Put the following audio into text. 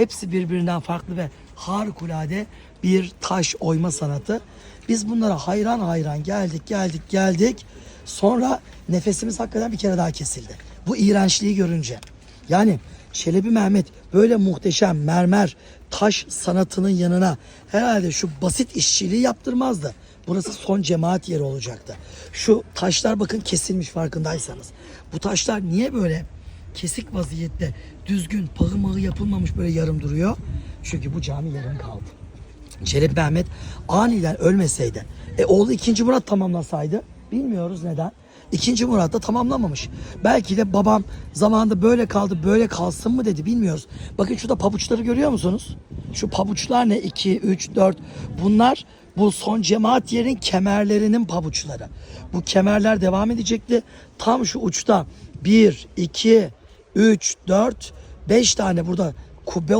Hepsi birbirinden farklı ve harikulade bir taş oyma sanatı. Biz bunlara hayran hayran geldik geldik geldik. Sonra nefesimiz hakikaten bir kere daha kesildi. Bu iğrençliği görünce. Yani Çelebi Mehmet böyle muhteşem mermer taş sanatının yanına herhalde şu basit işçiliği yaptırmazdı. Burası son cemaat yeri olacaktı. Şu taşlar bakın kesilmiş farkındaysanız. Bu taşlar niye böyle kesik vaziyette düzgün pahı mahı yapılmamış böyle yarım duruyor? Çünkü bu cami yarım kaldı. Çelebi Mehmet aniden ölmeseydi, e oğlu 2. Murat tamamlasaydı bilmiyoruz neden. 2. Murat da tamamlamamış. Belki de babam zamanında böyle kaldı böyle kalsın mı dedi bilmiyoruz. Bakın şurada pabuçları görüyor musunuz? Şu pabuçlar ne? 2, 3, 4 bunlar bu son cemaat yerin kemerlerinin pabuçları. Bu kemerler devam edecekti. Tam şu uçta 1, 2, 3, 4, 5 tane burada kubbe